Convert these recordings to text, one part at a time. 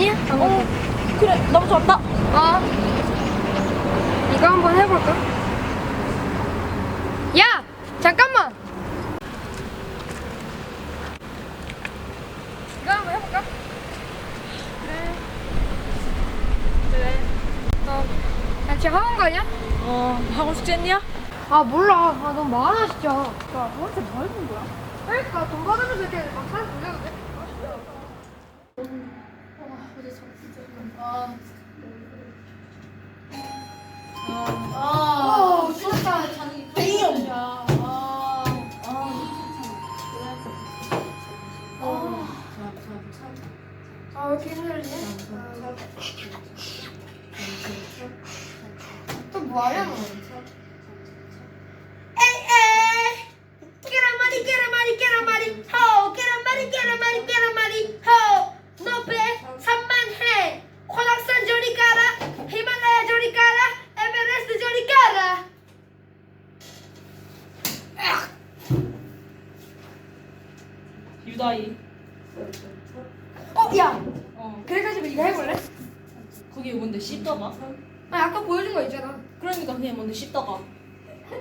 아니야? 어 그래 너무 좋았다 어. 이거 한번 해볼까? 야! 잠깐만! 이거 한번 해볼까? 그래. 그래. 어. 야, 지금 학원 가냐? 어 학원 숙제 했냐? 아, 몰라. 아, 너무 많아, 진짜. 야, 도대체 뭐 해본 거야? 그러니까, 돈 받으면서 이렇게 막 사진 돌려도 돼? 아, 진짜. 아, 왜 이렇게 힘들지? 또 뭐하냐, 너? Get a money, get a money, get a money, ho! Get a money, get a money, get a money, ho! 너배 산만해. 관악산 저리 가라. 히말라야 저리 가라. 에베레스트 저리 가라. 유다이 어, 야! 어 그래가지고 이거 해볼래? 그게 뭔데 씹다가? 아, 아까 보여준 거 있잖아. 그러니까 그게 뭔데 씹다가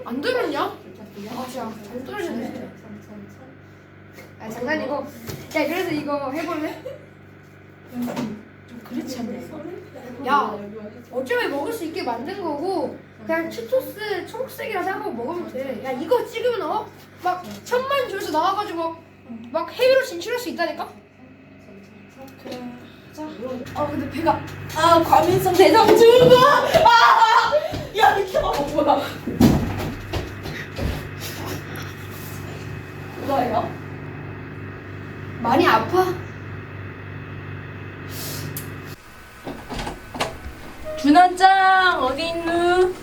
안 들었냐? 아, 진짜. 안 떨어지네. 아, 장난이고. 야, 그래서 이거 해볼래? 좀 그렇지 않냐 야, 어차피 먹을 수 있게 만든 거고, 그냥 치토스 초록색이라 생각하고 먹으면 돼. 야, 이거 찍으면 어? 막 천만 조회수 나와가지고 막 해외로 진출할 수 있다니까? 그래 자 아, 근데 배가. 아 과민성 대장 증후군 아 야 미쳐 뭐야 유다이야? 많이 아파? 준환짱 어디 있누?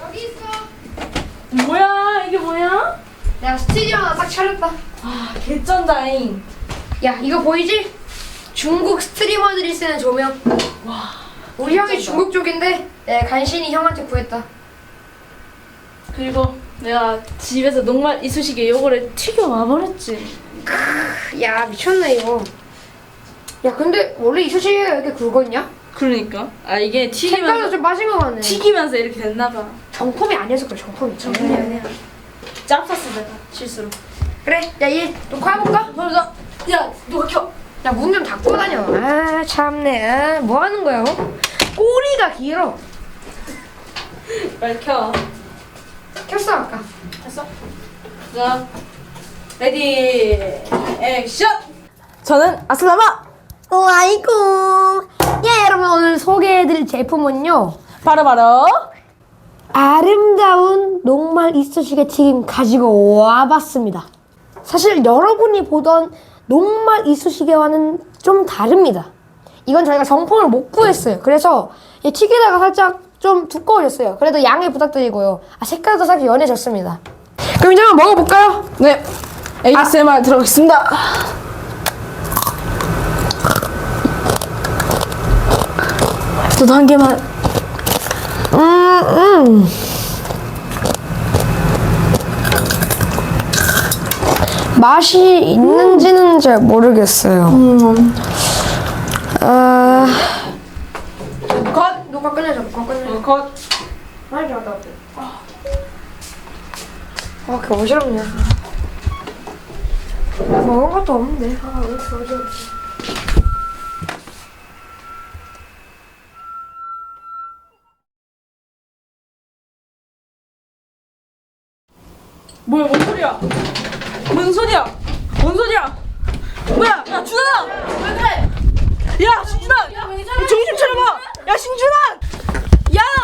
여기 있어. 뭐야 이게 뭐야? 내가 스튜디오 하나 딱 차렸다. 아 개쩐다잉 야, 이거 보이지? 중국 스트리머들이 쓰는 조명. 와 우리 형이. 중국 쪽인데, 내 간신히 형한테 구했다. 그리고 내가 집에서 녹말 이쑤시개 요거를 튀겨 와버렸지 야, 미쳤네, 이거. 야, 근데 원래 이 소식이 이렇게 굵었냐? 그러니까 아 이게 색깔도 튀기면서 좀 빠진 것 같네. 튀기면서 이렇게 됐나봐 정품이 아니어서 그래, 정품이. 정품이 아니야 짭쌌어 내가 실수로 그래, 야, 얘 녹화 해볼까? 그러자 야 누가 켜 야, 문 좀 닫고 다녀. 아, 참네. 아, 뭐 하는 거야, 어? 꼬리가 길어. 빨리 켜 켰어, 아까. 됐어 자 레디 액션 저는 아슬라마 아이고. 예, 여러분, 오늘 소개해드릴 제품은요. 바로 바로 아름다운 녹말 이쑤시개 튀김 가지고 와봤습니다. 사실 여러분이 보던 녹말 이쑤시개와는 좀 다릅니다. 이건 저희가 정품을 못 구했어요. 그래서 이 튀기다가 살짝 좀 두꺼워졌어요. 그래도 양해 부탁드리고요. 아, 색깔도 살짝 연해졌습니다. 그럼 이제 한번 먹어볼까요? 네 ASMR 들어가겠습니다 저도 한 개만 음, 음. 맛이 있는지는 잘 모르겠어요. 아, 컷 녹화 끝내자, 녹화 끝내자. 어, 컷 많이 잘한다. 아, 아, 그 어지럽냐. 먹은 것도 없는데. 아, 왜 이렇게 어지럽지? 뭐야 뭔 소리야? 뭔 소리야? 뭔 소리야? 뭐야 야 준아! 왜 그래? 야 신준아! 정신 차려봐! 야 신준아! 야야